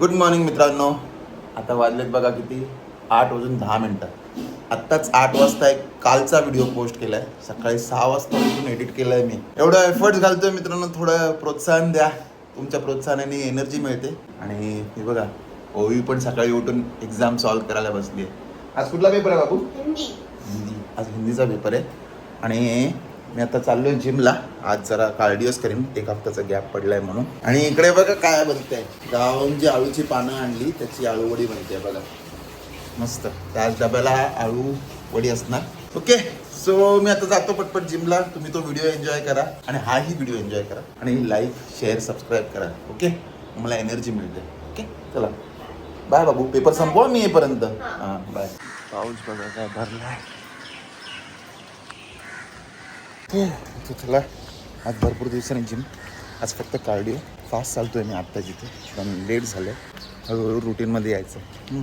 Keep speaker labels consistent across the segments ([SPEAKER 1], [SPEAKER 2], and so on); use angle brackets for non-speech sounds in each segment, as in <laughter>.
[SPEAKER 1] Good morning मित्रांनो. आता वाजलेत बघा किती? आठ वाजून दहा मिनटं. आत्ताच आठ वाजता एक कालचा व्हिडिओ पोस्ट केलाय. सकाळी सहा वाजता उठून एडिट केलाय मी. एवढं एफर्ट्स घालतोय मित्रांनो थोडं प्रोत्साहन द्या. तुमच्या प्रोत्साहनाने एनर्जी मिळते. आणि हे बघा ओवी पण सकाळी उठून एक्झाम सॉल्व्ह करायला बसली आहे आज कुठला पेपर आहे बाबू
[SPEAKER 2] हिंदी.
[SPEAKER 1] आज हिंदीचा पेपर आहे. आणि मी आता चाललोय जिमला. आज जरा कार्डिओस करीन एक हफ्त्याचा गॅप पडलाय म्हणून. आणि इकडे बघा काय बनतंय. गावाहून जी आळूची पानं आणली त्याची आळू वडी बनते बघा. मस्त. त्याच डब्याला आळू वडी असणार. ओके. सो मी आता जातो पटपट जिमला. तुम्ही तो व्हिडिओ एन्जॉय करा आणि हाही व्हिडिओ एन्जॉय करा. आणि लाईक शेअर सबस्क्राईब करा. ओके? मला एनर्जी मिळते. ओके? चला. बाय बाबू. पेपर संपवा मी येईपर्यंत. हां. बाय पाऊस बघा काय भरलाय. हो, तू चला. आज भरपूर दिवसांनी जिम आज फक्त कार्डिओ फास्ट चालतोय मी आत्ता जिथे. पण लेट झालं हळूहळू रुटीनमध्ये यायचं.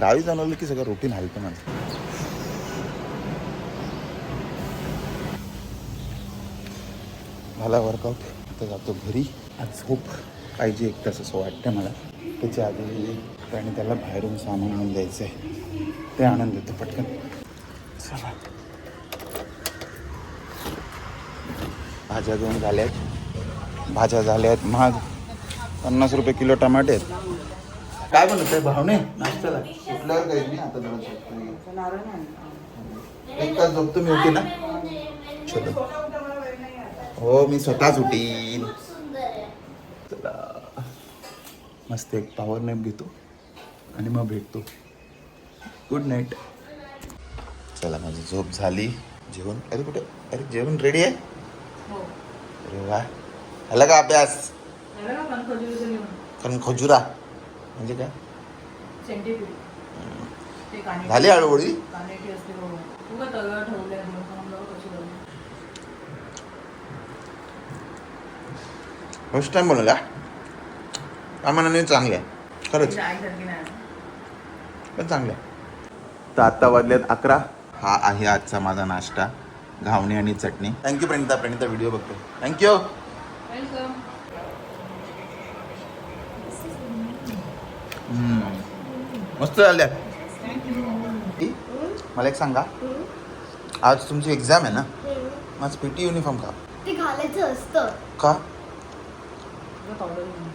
[SPEAKER 1] गावी जाणवलं की सगळं रुटीन हलतं माझं. झाला वर्कआउट आता जातो घरी. आज झोप पाहिजे एक तास असं वाटतं मला. त्याच्या आधी आणि त्याला बाहेरून सामान आणून द्यायचं आहे ते आणून देतो पटकन. चला. भाज्या दोन झाल्या आहेत भाज्या झाल्या आहेत महाग. पन्नास रुपये किलो टमाटे आहेत. काय बनवत आहे भावने? नाश्त्याला? उठल्यावर काही मी आता जरा झोपतो. एक तास झोपतो मी होती ना चलो. हो मी स्वतःच उठीन. चला. मस्त एक पॉवर नॅप घेतो आणि मग भेटतो. गुड नाईट चला माझी झोप झाली. जेवण? अरे कुठे? अरे जेवण रेडी आहे? अरे वा. झाला का अभ्यास? कारण खजुरा म्हणजे काय? झाली हळूहळू? फर्स्ट टाइम बनवला आम्हाला चांगले आहे. खरंच. पण चांगलं आहे. तर आत्ता वाजल्यात अकरा. हा आहे आजचा माझा नाश्ता. घावणे आणि चटणी. Thank you Pranita Pranita video बघतो. थँक्यू मस्त झाल्या मला एक सांगा. आज तुमची एक्झाम आहे ना? माझ पीटी युनिफॉर्म का?
[SPEAKER 2] ते घालायचं असतं.
[SPEAKER 1] का?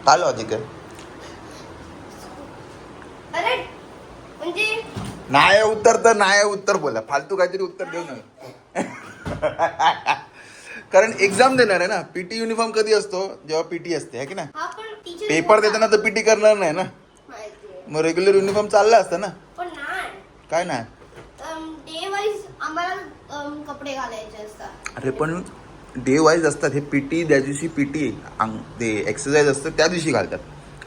[SPEAKER 1] काय लॉजिक आहे
[SPEAKER 2] अरे म्हणजे
[SPEAKER 1] नाही उत्तर तर नाही उत्तर बोला. फालतू काहीतरी उत्तर देऊ नये कारण एक्झाम देणार आहे ना. पीटी युनिफॉर्म कधी असतो? जेव्हा पीटी असते है की
[SPEAKER 2] हा पण टीचर
[SPEAKER 1] पेपर देताना तर पीटी करणार नाही ना. मग रेग्युलर युनिफॉर्म चालला असतं ना.
[SPEAKER 2] पण नाही.
[SPEAKER 1] काय नाही?
[SPEAKER 2] डे वाईज आम्हाला अम, कपडे घालायचे असतात.
[SPEAKER 1] अरे पण डे वाईज असतात. हे पीटी त्या दिवशी पीटी ते एक्सरसाइज असतं त्या दिवशी घालतात.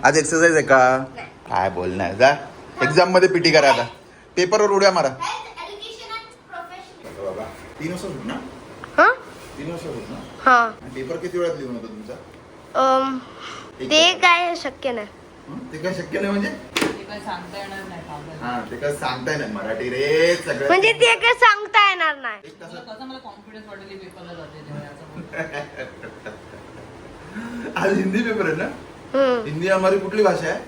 [SPEAKER 1] आज एक्सरसाइज आहे का?
[SPEAKER 2] नाही.
[SPEAKER 1] काय बोलणार जा. एक्झाममध्ये पीटी करा आता. पेपरवर उड्या मारा. तीन वाजता ना
[SPEAKER 2] हा
[SPEAKER 1] तीन वाजता ना
[SPEAKER 2] हा
[SPEAKER 1] आणि पेपर किती वेळात लिहून होता तुमचा
[SPEAKER 2] अम,
[SPEAKER 1] एक
[SPEAKER 2] ते. काय शक्य नाही
[SPEAKER 1] हं? ते काय शक्य नाही म्हणजे
[SPEAKER 3] ते काय सांगता येणार नाही.
[SPEAKER 1] हा ते काय मराठी रे सगळं
[SPEAKER 2] म्हणजे ते काय सांगता येणार नाही
[SPEAKER 1] एक
[SPEAKER 3] तुला
[SPEAKER 1] तासात
[SPEAKER 3] कसं मला कॉन्फिडन्स वाटेल की पेपरला जाते तेव्हा याचं बोल.
[SPEAKER 1] आज हिंदी पेपर आहे ना
[SPEAKER 2] हम्म.
[SPEAKER 1] हिंदी हमारी कुठली भाषा आहे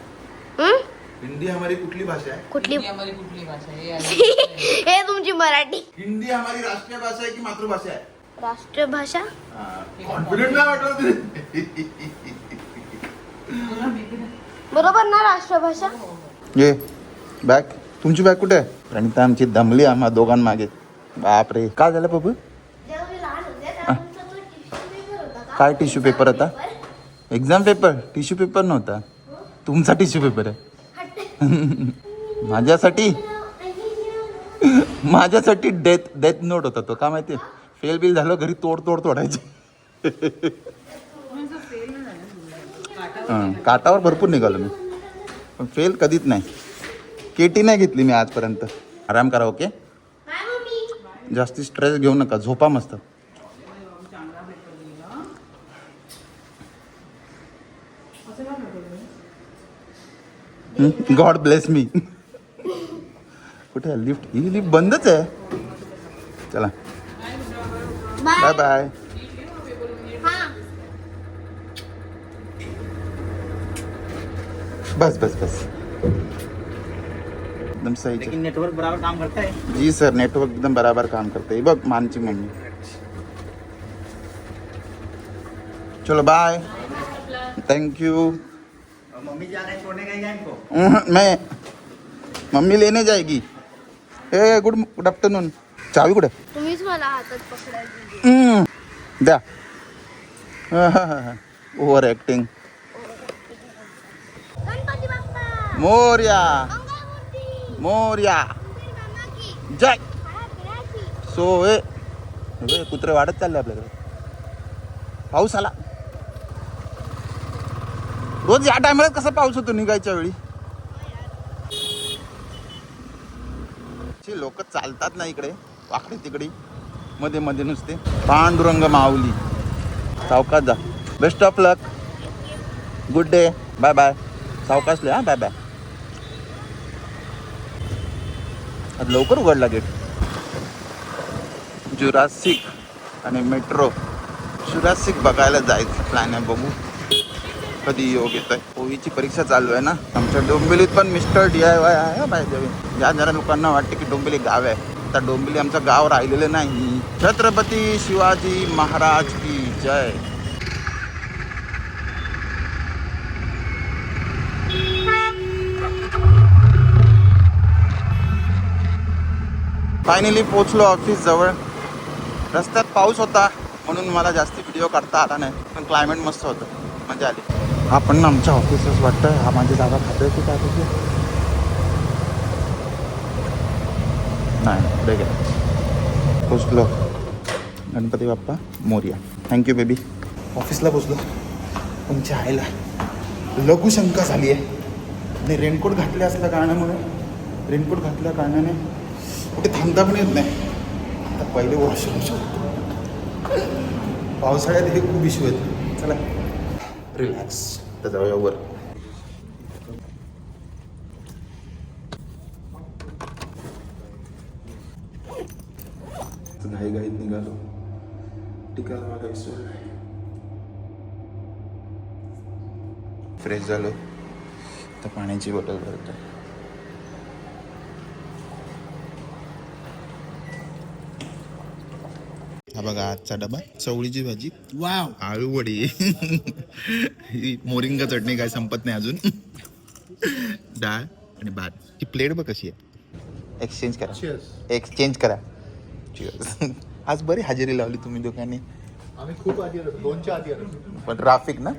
[SPEAKER 2] हम्म?
[SPEAKER 1] हिंदी हमारी कुठली भाषा आहे?
[SPEAKER 2] कुठली?
[SPEAKER 3] इंडियामध्ये कुठली भाषा आहे? हे आहे. <laughs>
[SPEAKER 2] हे तुमची मराठी.
[SPEAKER 1] हिंदी हमारी राष्ट्रीय भाषा आहे की मातृभाषा आहे?
[SPEAKER 2] राष्ट्रभाषा
[SPEAKER 1] कॉन्फिडेंट नाही वाटलं.
[SPEAKER 2] बरोबर ना राष्ट्रभाषा
[SPEAKER 1] ये बॅग तुमची बॅग कुठे? आहे प्रणिता आमची दमली आम्हा दोघांमागे. बापरे. काय झालं बाबू? काय टिश्यू पेपर होता. एक्झाम पेपर टिश्यू पेपर नव्हता? तुमचा टिश्यू पेपर आहे. <laughs> माझ्यासाठी? <laughs> माझ्यासाठी डेथ डेथ नोट होता तो का माहिती? फेल बिल झालं घरी तोड तोड तोडायचे. <laughs> हां काटावर भरपूर निघालो मी. पण फेल कधीच नाही. केटी नाही घेतली मी आजपर्यंत. आराम करा ओके. जास्ती स्ट्रेस घेऊ नका झोपा मस्त. गॉड ब्लेस मी कुठे लिफ्ट ही लिफ्ट बंदच आहे चला। बाय बाय बस बस बस। एकदम सही.
[SPEAKER 4] लेकिन नेटवर्क बराबर काम करता है।
[SPEAKER 1] जी सर नेटवर्क एकदम बराबर काम करते हे। बघ मानची मम्मी। चलो बाय थैंक यू
[SPEAKER 4] मम्मी जा रहे छोड़ने गई क्या इनको?
[SPEAKER 1] मैं मम्मी लेने जाएगी। ए गुड गुड आफ्टरनून चावी कुठे?
[SPEAKER 2] तुम्हीच मला हातात पकडायची
[SPEAKER 1] हम्म, द्या। Over acting
[SPEAKER 2] Ganpati Bappa!
[SPEAKER 1] Morya. Morya.
[SPEAKER 2] मामा की
[SPEAKER 1] जय। सो ए हे कुत्रे वाढत चालले आपल्याकडे। पाऊस आला। रोज या टायमाला कसा पाऊस होतो निघायच्या वेळी? लोक चालतात ना इकडे वाकडे तिकडे मध्ये मध्ये नुसते. पांडुरंग माऊली. सावकाश जा. Best of luck good day bye bye सावकाशले हा? बाय बाय आज लवकर उघडला गेट जुरासिक आणि मेट्रो जुरासिक बघायला जायचं प्लॅन आहे बघू. कधी योग येत आहे ओवीची परीक्षा चालू आहे ना? आमच्या डोंबिवलीत पण मिस्टर डी आय वाय आहे पाहिजे ज्या जरा लोकांना वाटते की डोंबिवली गाव आहे आता डोंबिवली आमचं गाव राहिलेलं नाही. छत्रपती शिवाजी महाराज की जय. फायनली पोचलो ऑफिस जवळ. रस्त्यात पाऊस होता म्हणून मला जास्ती व्हिडिओ काढता आला नाही. पण क्लायमेट मस्त होतं. मजा आली. आपण ना आमच्या ऑफिसच वाटतं हा माझी जागा खातोय की काय त्याची नाही पुढे गेला पोचलो. Ganpati Bappa Morya. Thank you baby ऑफिसला पोचलो. तुमच्या आईला लघुशंका झाली आहे आणि रेनकोट घातले असल्या कारणामुळे रेनकोट घातल्या कारणाने कुठे थांबता पण येत नाही. आता पहिले वॉशरूम शकतो पावसाळ्यात हे खूप इश्यू आहेत. चला. रिलॅक्स तर जाऊया वर घाई घाईत निघालो टिकाला मला विसरू फ्रेश झालो तर पाण्याची बॉटल भरतो बघा आजचा डबा चवळीची भाजी. वाव. आळू वडी. ही मोरिंगा चटणी काय संपत नाही अजून. डाळ आणि भात. ही प्लेट बघ कशी आहे. एक्सचेंज करा. एक्सचेंज करा. आज बरी हजेरी लावली तुम्ही दोघांनी.
[SPEAKER 5] आम्ही खूप आधी आलो दोनच्या आधी आलो
[SPEAKER 1] पण ट्राफिक ना?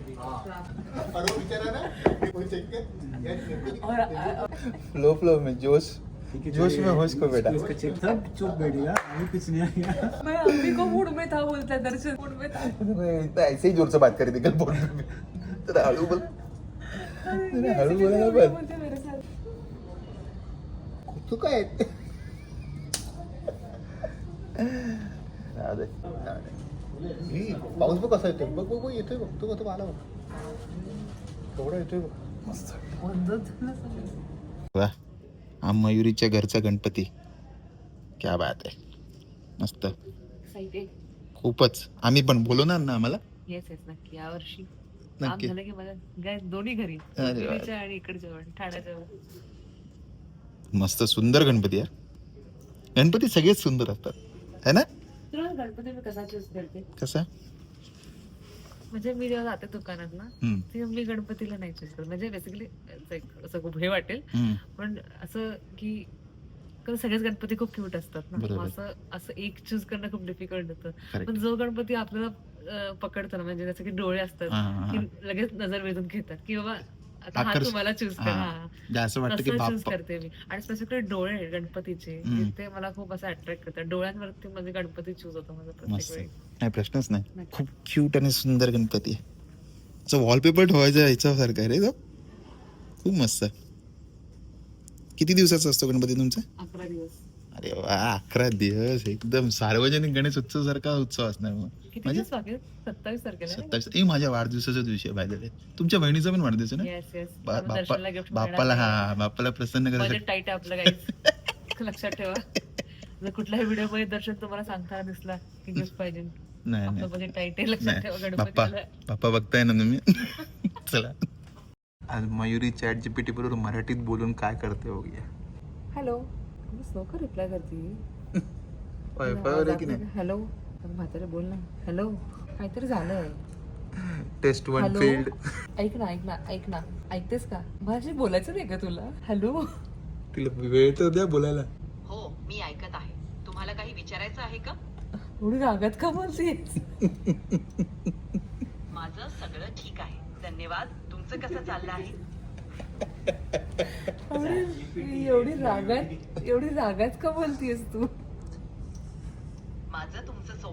[SPEAKER 1] फ्लो फ्लो में जोश. जोश में होश को बेटा।
[SPEAKER 4] सब चुप बैठेगा अभी कुछ नहीं आएगा
[SPEAKER 3] मैं अभी को मूड में था बोलता है दर्शन मूड में था।
[SPEAKER 1] तो ऐसे ही जोर से बात करी थी कल फोन पे। तेरा हळू बोल। तेरा हळू
[SPEAKER 3] मेरे साथ?
[SPEAKER 5] तू काय. ही, पाऊस बघ कसा येतोय बघ बघ बघ येतोय बघ तो तो आला बघ केवढा येतोय बघ
[SPEAKER 1] वा हा मयुरीच्या घरचा गणपती. क्या बात आहे. मस्त. खूपच. आम्ही पण बोलवणार ना आम्हाला?
[SPEAKER 3] येस येस नक्की. यावर्षी काम
[SPEAKER 1] नक्की.
[SPEAKER 3] झालं की मला गाय दोन्ही घरी.
[SPEAKER 1] अरे वा.
[SPEAKER 3] दिल्लीच्या आणि इकडच्या पण ठाण्याच्या पण.
[SPEAKER 1] मस्त सुंदर गणपती आहे गणपती सगळेच सुंदर असतात. है ना?
[SPEAKER 3] तुला गणपती मी कसा करते
[SPEAKER 1] कसा?
[SPEAKER 3] म्हणजे मी जेव्हा जाते दुकानात ना
[SPEAKER 1] हम्म,
[SPEAKER 3] तेव्हा मी गणपतीला नाही चूज करत म्हणजे बेसिकली असं खूप हे वाटेल
[SPEAKER 1] हम्म.
[SPEAKER 3] पण असं की कारण सगळेच गणपती खूप क्यूट असतात ना
[SPEAKER 1] बरोबर.
[SPEAKER 3] असं असं एक चूज करणं खूप डिफिकल्ट होतं
[SPEAKER 1] Correct.
[SPEAKER 3] पण जो गणपती आपल्याला अं, पकडतो ना म्हणजे जसं की डोळे असतात
[SPEAKER 1] हा, हा, हा.
[SPEAKER 3] की लगेच नजर वेधून घेतात की बाबा आता हा
[SPEAKER 1] आकर्ष-
[SPEAKER 3] तुम्हाला चूज कर
[SPEAKER 1] हा.
[SPEAKER 3] हा.
[SPEAKER 1] जे असं वाटतं की
[SPEAKER 3] तसं चूज
[SPEAKER 1] बाप
[SPEAKER 3] करते मी. आणि स्पेसिफिकली डोळे गणपतीचे.
[SPEAKER 1] हम्म.
[SPEAKER 3] ते मला खूप असं अट्रॅक्ट करतात. डोळ्यांवरती म्हणजे गणपती चूज होतो माझा प्रत्येक
[SPEAKER 1] मस्त.
[SPEAKER 3] वेळी.
[SPEAKER 1] नाही प्रश्नच नाही. खूप क्यूट आणि सुंदर गणपती. आहे असं वॉलपेपर ठेवायचं ह्याच्यासारखं आहे रे तो. खूप मस्त. आहे. किती दिवसाचा असतो गणपती तुमचा?
[SPEAKER 3] अकरा दिवस.
[SPEAKER 1] अरे वा अकरा दिवस. एकदम सार्वजनिक गणेश उत्सव सारखा उत्सव असणार मग.
[SPEAKER 3] किती
[SPEAKER 1] म्हणजे?
[SPEAKER 3] दिवस बाकी? आहेत? सत्तावीस तारखेला
[SPEAKER 1] सत्तावीस हे माझ्या वाढदिवसाच्या दिवशी पाहिजे तुमच्या बहिणीचा पण वाढदिवस आहे ना? बा- बाप्पा
[SPEAKER 3] दर्शनला
[SPEAKER 1] बाप्पाला हा बाप्पाला प्रसन्न
[SPEAKER 3] बजेट
[SPEAKER 1] करायचं
[SPEAKER 3] टाईट आहे आपलं काही लक्षात ठेवा. जर कुठल्याही व्हिडिओमध्ये दर्शन तुम्हाला सांगताना दिसला की गिफ्ट पाहिजे.
[SPEAKER 1] नाही
[SPEAKER 3] आपलं
[SPEAKER 1] नाही.
[SPEAKER 3] बजेट टाईट आहे लक्षात ठेवा
[SPEAKER 1] बाप्पा
[SPEAKER 3] गणपतीला
[SPEAKER 1] बाप्पा बघताय ना तुम्ही? <laughs> चला. आज Mayuri chat G P T बरोबर मराठीत बोलून काय करते बघूया
[SPEAKER 3] हॅलो रिप्लाय करते. हॅलो म्हातारे बोल ना. हॅलो काहीतरी झालंय.
[SPEAKER 1] टेस्ट वन
[SPEAKER 3] हॅलो
[SPEAKER 1] फील्ड
[SPEAKER 3] ऐक ना ऐक ना ऐक ना. ऐकतेस का? माझी बोलायचं नाही का तुला? हॅलो
[SPEAKER 1] तिला वेळ तर द्या बोलायला.
[SPEAKER 6] हो मी ऐकत आहे. तुम्हाला काही विचारायचं आहे का?
[SPEAKER 3] एवढी रागात का बोलतेस?
[SPEAKER 6] माझं सगळं ठीक आहे. धन्यवाद. तुमचं कसं चाललं आहे?
[SPEAKER 3] एवढी एवढी रागात एवढी रागात का बोलतीयस तू?
[SPEAKER 6] माझं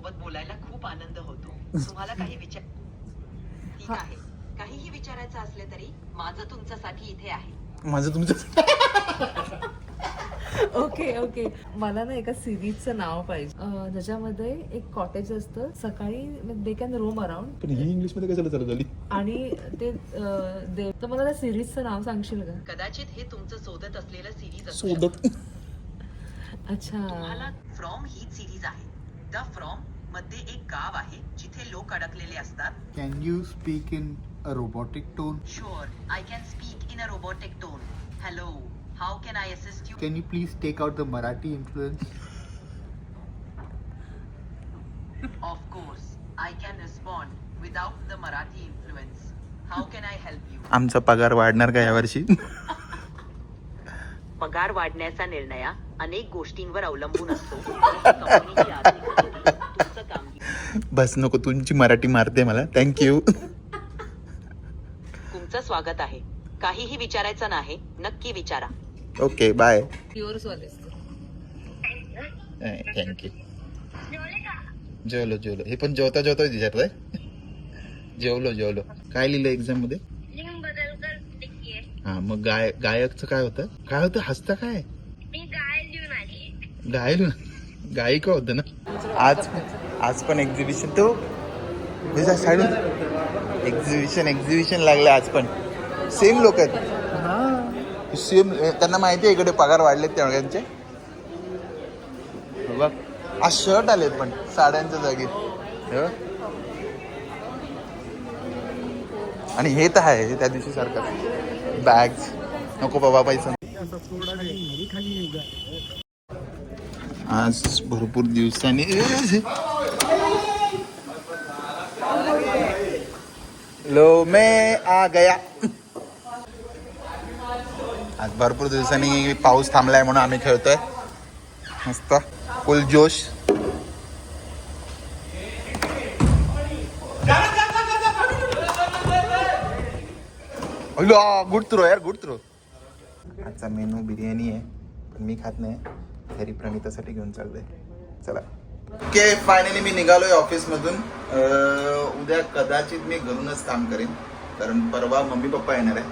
[SPEAKER 6] सोबत बोलायला खूप आनंद होतो. तुम्हाला काही विचार ठीक आहे. काहीही विचारायचं असले तरी माझं तुमच्यासाठी इथे आहे.
[SPEAKER 1] माझं तुमचं <laughs>
[SPEAKER 3] ओके ओके मला ना एका सिरीजचं नाव पाहिजे. ज्याच्यामध्ये एक कॉटेज असतं. सकाळी दे कॅन रोम अराउंड
[SPEAKER 1] पण ही इंग्लिशमध्ये कशाला चालू झाली
[SPEAKER 3] आणि ते दे तर मला त्या सिरीजचं नाव सांगशील का?
[SPEAKER 6] कदाचित हे तुमचं शोधत असलेलं सिरीज
[SPEAKER 1] सोबत.
[SPEAKER 3] अच्छा.
[SPEAKER 6] तुम्हाला फ्रॉम ही सिरीज आहे. द फ्रॉम मध्ये एक गाव आहे जिथे लोक अडकलेले असतात.
[SPEAKER 5] Can you speak in a robotic tone
[SPEAKER 6] sure I can speak in a robotic tone hello how can I assist you
[SPEAKER 5] can you please take out the Marathi influence
[SPEAKER 6] Of course, I can respond without the Marathi influence. How can I help you?
[SPEAKER 1] आमचा पगार वाढणार का यावर्षी? <laughs>
[SPEAKER 6] पगार वाढण्याचा निर्णय अनेक गोष्टींवर अवलंबून असतो. कंपनीची <laughs> आर्थिक
[SPEAKER 1] बस नको तुमची मराठी मारते मला. थँक्यू <laughs>
[SPEAKER 6] तुमचं स्वागत आहे. काहीही विचारायचं नाही नक्की विचारा.
[SPEAKER 1] ओके बाय
[SPEAKER 3] प्युअर वाले
[SPEAKER 1] थँक्यू जेवलो जेवलो. हे पण जेवता जेवता विचारतोय जेवलो जेवलो. काय लिहिलं एक्झाममध्ये?
[SPEAKER 2] लिंग बदल कर लिखिए
[SPEAKER 1] हा मग गाय गायकचं काय होतं? काय होतं? हसता काय?
[SPEAKER 2] मी गाय लिहून आली.
[SPEAKER 1] गायलो गायिका होतं ना? आज आज पण एक्झिबिशन तो साडून एक्झिबिशन एक्झिबिशन लागलं आज पण. सेम लोक आहेत. सेम त्यांना माहिती आहे इकडे पगार वाढलेत त्यांचे बघ. आज शर्ट आलेत पण साड्यांच्या जागी आणि हे तर आहे त्या दिवशी सारखं. बॅग्स नको बाबा पैसा. आज भरपूर दिवसांनी लो मैं आ गया. आज भरपूर दिवसांनी पाऊस थांबलाय म्हणून आम्ही खेळतोय. मस्त. फुल जोश. गुड थ्रो यार गुड थ्रो. आजचा मेनू बिर्याणी आहे पण मी खात नाही. घरी प्रणितासाठी घेऊन चाललोय. चला. ओके फायनली मी निघालोय ऑफिसमधून. उद्या कदाचित मी घरूनच काम करेन कारण परवा मम्मी पप्पा येणार आहे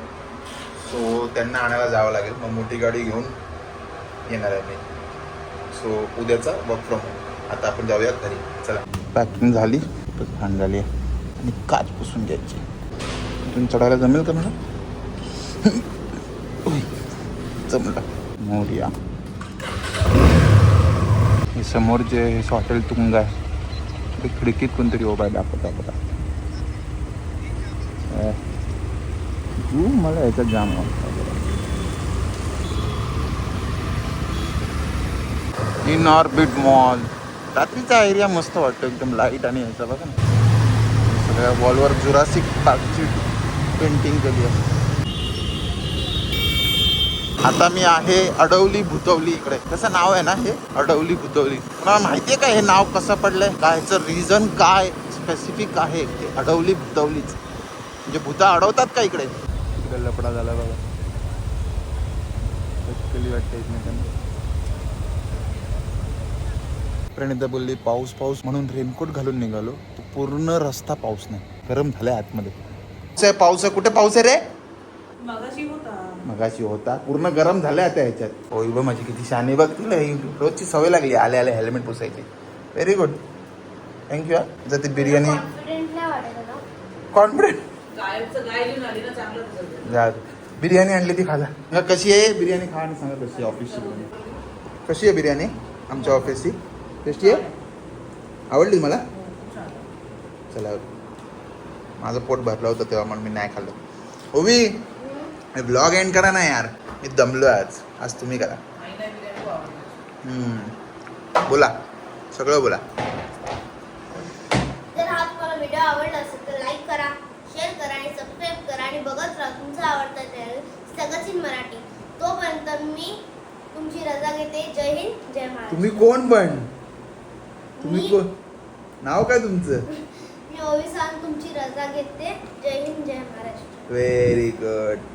[SPEAKER 1] सो त्यांना आणायला जावं लागेल. मग मोठी गाडी घेऊन येणार आहे मी. सो उद्याचा वर्क फ्रॉम होम आता आपण जाऊया घरी. चला. पॅकिंग झाली घाण झाली आहे. आणि काच पुसून घ्यायची. इथून चढायला जमेल का मला? <laughs> उय, जमलं. मोर्या. समोर जे हॉटेल तुंग आहे ते खिडकीत कोणतरी उभा आहे दाखवता बघा तू मला याच्यात जाम वाटतं इन ऑर्बिट मॉल रात्रीचा एरिया मस्त वाटतो एकदम लाइट आणि ह्याचा बघा ना. सगळ्या वॉलवर जुरासिक पार्कची पेंटिंग केली आहे. आता मी आहे अडवली भुतवली इकडे. कसं नाव आहे ना हे? अडवली भुतवली. तुम्हाला माहिती आहे का हे नाव कसं पडलंय? काय ह्याचं रिझन काय स्पेसिफिक आहे ते अडवली भुतवलीच? म्हणजे भूता अडवतात का इकडे? इकडे लपडा झाला बघा. वाटते एकमेकांना. प्रणिता बोलली पाऊस पाऊस. म्हणून रेनकोट घालून निघालो. तो पूर्ण रस्ता पाऊस नाही. गरम झालाय आतमध्ये. पाऊस आहे कुठे पाऊस आहे रे? मगाशी होता. पूर्ण गरम झालाय आता ह्याच्यात. होय बघ माझी किती शाने बघ तुला. रोजची सवय लागली. आले आले हेल्मेट पुसायची. व्हेरी गुड थँक्यू जर ती बिर्याणी
[SPEAKER 2] कॉन्फिडेंट
[SPEAKER 1] बिर्याणी आणली ती खाजा हा, कशी आहे? बिर्याणी खा आणि सांगा कशी आहे ऑफिसची बिर्याणी. कशी आहे बिर्याणी? आमच्या ऑफिसची टेस्टी आहे? आवडली मला चला. माझं पोट भरलं होतं तेव्हा म्हणून मी नाही खाल्लं. ओवी! ब्लॉग एंड करा ना यार. मी दमलो आज. आज तुम्ही करा. हम्म. बोला. सगळं बोला.
[SPEAKER 2] जर हा तुम्हाला व्हिडिओ आवडला असेल तर लाईक करा शेअर करा आणि सबस्क्राईब करा आणि बघत राहा तुमचा आवडता चॅनल सगळंच इन मराठी. तोपर्यंत मी तुमची रजा घेते. जय हिंद जय महाराष्ट्र.
[SPEAKER 1] तुम्ही कोण पण? तुम्ही कोण? नाव काय तुमचं? <laughs>
[SPEAKER 2] मी ओवी तुमची रजा घेते. जय हिंद जय महाराष्ट्र.
[SPEAKER 1] Very good